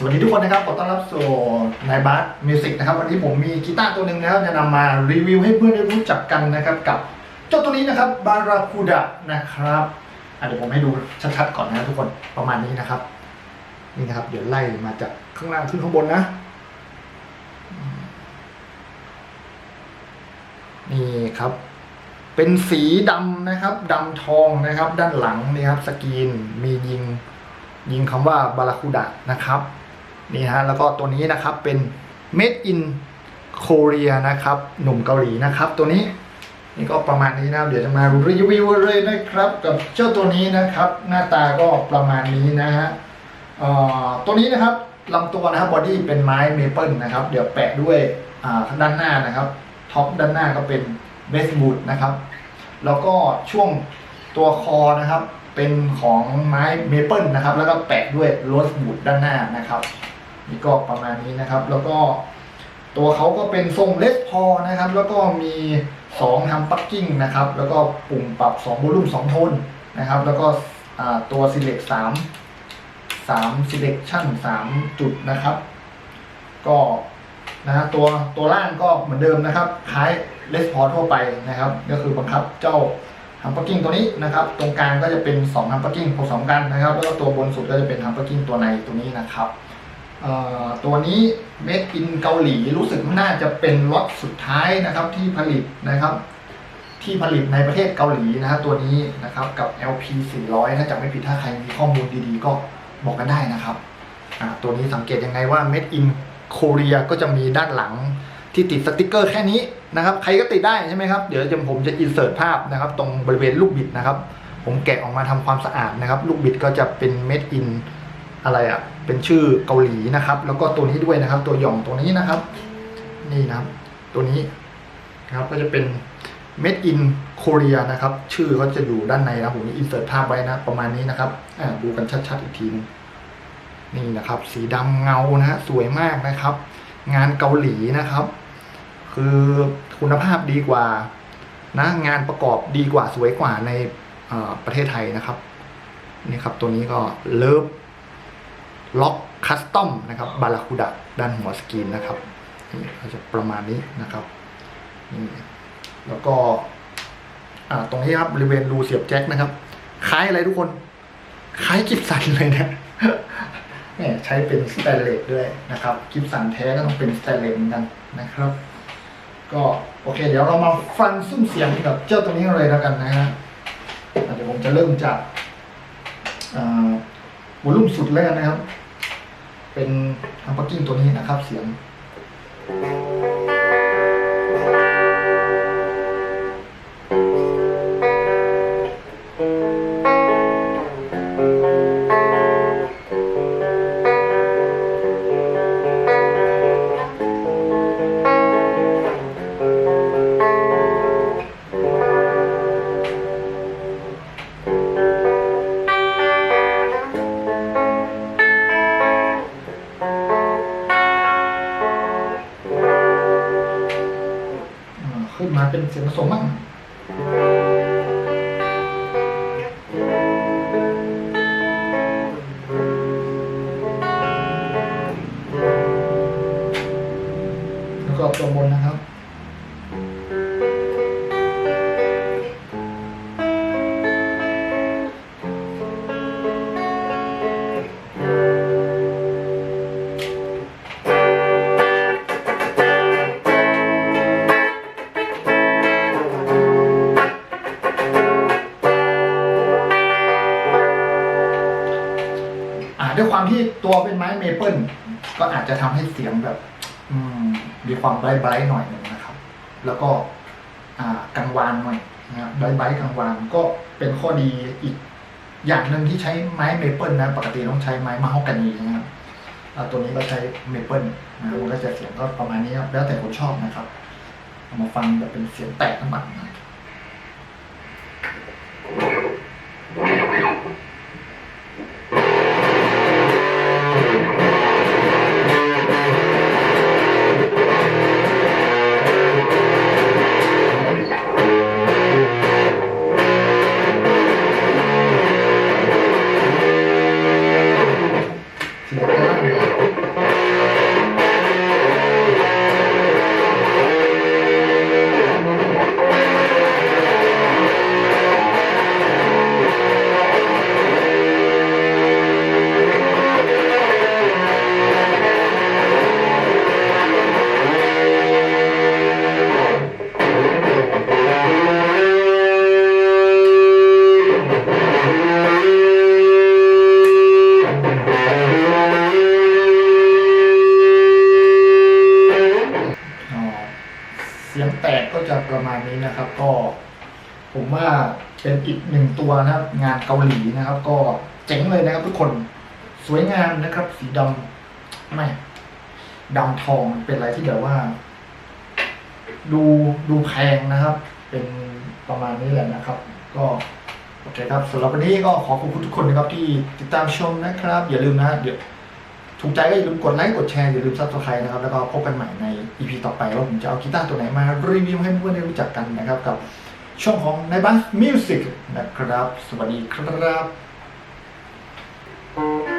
สวัสดีทุกคนนะครับ ขอต้อนรับสู่นายบาสมิวสิกนะครับ วันนี้ผมมีกีตาร์ตัวหนึ่งนะครับจะนำมารีวิวให้เพื่อนได้รู้จักกันนะครับ กับเจ้าตัวนี้นะครับบาราคูดะนะครับเดี๋ยวผมให้ดูชัดๆก่อนนะทุกคนประมาณนี้นะครับ นี่นะครับ เดี๋ยวไล่มาจากข้างล่างขึ้นข้างบนนะ นี่ครับ เป็นสีดำนะครับดำทองนะครับ ด้านหลังนี่ครับ สกรีนมียิงยิงคำว่าบาราคูดะนะครับ นี่ฮะแล้วก็ตัวนี้นะครับเป็น made in Korea นะครับหนุ่มเกาหลีนะครับตัวนี้นี่ก็ประมาณนี้นะเดี๋ยวจะมารีวิวเลยนะครับกับเจ้าตัวนี้นะครับ หน้าตาก็ประมาณนี้นะฮะตัวนี้นะครับลำตัวนะครับบอดี้เป็นไม้เมเปิลนะครับ เดี๋ยวแปะด้วยด้านหน้านะครับท็อปด้านหน้าก็เป็นเบสบูดนะครับ แล้วก็ช่วงตัวคอนะครับ เป็นของไม้เมเปิลนะครับ แล้วก็แปะด้วยโรสบูดด้านหน้านะครับ นี่ก็ประมาณนี้นะครับ แล้วก็ตัวเขาก็เป็นทรงเลสพอนะครับ แล้วก็มี2ทำปักกิ้งนะครับ แล้วก็ปุ่มปรับ2โวลูม2โทนนะครับ แล้วก็อ่าตัว select 3 3 selection 3 จุดนะครับ ก็นะฮะตัวตัวล่างก็เหมือนเดิมนะครับคล้ายเลสพอทั่วไปนะครับ ก็คือบังคับเจ้าฮัมปักกิ้งตัวนี้นะครับ ตรงกลางก็จะเป็น2ฮัมปักกิ้งผสมกันนะครับ แล้วก็ตัวบนสุดก็จะเป็นฮัมปักกิ้งตัวในตัวนี้นะครับ ตัวนี้เม็ดอินเกาหลีรู้สึกน่าจะเป็นล็อตสุดท้ายนะครับที่ผลิตนะครับ ที่ผลิตในประเทศเกาหลีนะฮะตัวนี้นะครับกับ LP 400ถ้าจำไม่ผิดถ้าใครมีข้อมูลดีๆ ก็บอกกันได้นะครับตัวนี้สังเกตยังไงว่า Made in Korea ก็จะมีด้านหลังที่ติดสติกเกอร์แค่นี้นะครับ ใครก็ติดได้ใช่ไหมครับ เดี๋ยวจะผมจะอินเสิร์ตภาพนะครับ ตรงบริเวณลูกบิดนะครับ ผมแกะออกมาทำความสะอาดนะครับ ลูกบิดก็จะเป็น Made in อะไรอะ่ะ เป็นชื่อเกาหลีนะครับ แล้วก็ตัวนี้ด้วยนะครับ ตัวหย่องตัวนี้นะครับ นี่นะครับ ตัวนี้นะครับก็จะเป็น Made in Korea นะครับ ชื่อเขาจะอยู่ด้านในนะผมอินเสิร์ตภาพไว้นะ ประมาณนี้นะครับอ่าดูกันชัดๆอีกทีนึงนี่นะครับ สีดำเงานะฮะสวยมากนะครับ งานเกาหลีนะครับ คือคุณภาพดีกว่านะงานประกอบดีกว่าสวยกว่าในประเทศไทยนะครับนี่ครับตัวนี้ก็เลิฟ ล็อกคัสตอมนะครับบาราคูดะด้านหัวสกรีนนะครับนี่ก็จะประมาณนี้นะครับนี่แล้วก็อ่าตรงนี้ครับบริเวณรูเสียบแจ็คนะครับ คล้ายอะไรทุกคน คล้ายกิฟสันเลยนะแหมใช้เป็นสแตนเลสด้วยนะครับกิฟสันแท้ก็ต้องเป็นสแตนเลสเหมือนกันนะครับ ก็โอเค เดี๋ยวเรามาฟังซุ้มเสียงกับเจ้าตัวนี้เลยแล้วกันนะฮะอะเดี๋ยวผมจะเริ่มจากอ่า วอลุ่มสุดแรกนะครับ เป็นฮัมปักกิ้งตัวนี้นะครับ เสียง เป็นเสียงผสมบ้าง ความที่ตัวเป็นไม้เมเปิลก็อาจจะทำให้เสียงแบบ อืม มีความไบรท์ไบรท์หน่อยหนึ่งนะครับ แล้วก็อ่ากังวานหน่อยนะครับไบรท์ไบรท์กังวานก็เป็นข้อดีอีกอย่างหนึ่งที่ใช้ไม้เมเปิลนะ ปกติต้องใช้ไม้มะฮอกกานีนะครับตัวนี้ก็ใช้เมเปิลนะมันก็จะเสียงก็ประมาณนี้ครับแล้วแต่คนชอบนะครับ เอามาฟังแบบเป็นเสียงแตกน้ำมันนะเสียงล่ ก็จะประมาณนี้นะครับ ก็ผมว่าเป็นอีกหนึ่งตัวนะครับ งานเกาหลีนะครับ ก็เจ๋งเลยนะครับ ทุกคนสวยงามนะครับ สีดำไม่ดำทองเป็นอะไรที่แบบว่า ดูดูแพงนะครับ เป็นประมาณนี้แหละนะครับ ก็โอเคครับสำหรับวันนี้ก็ขอขอบคุณทุกคนนะครับที่ติดตามชมนะครับ อย่าลืมนะเดี๋ยว ถูกใจก็อย่าลืมกดไลค์กดแชร์อย่าลืมซับสไครต์นะครับแล้วก็พบกันใหม่ใน EP ต่อไปว่าผมจะเอากีตาร์ตัวไหนมารีวิวให้เพื่อนๆได้รู้จักกันนะครับกับช่องของในบัสมิวสิกนะครับ สวัสดีครับ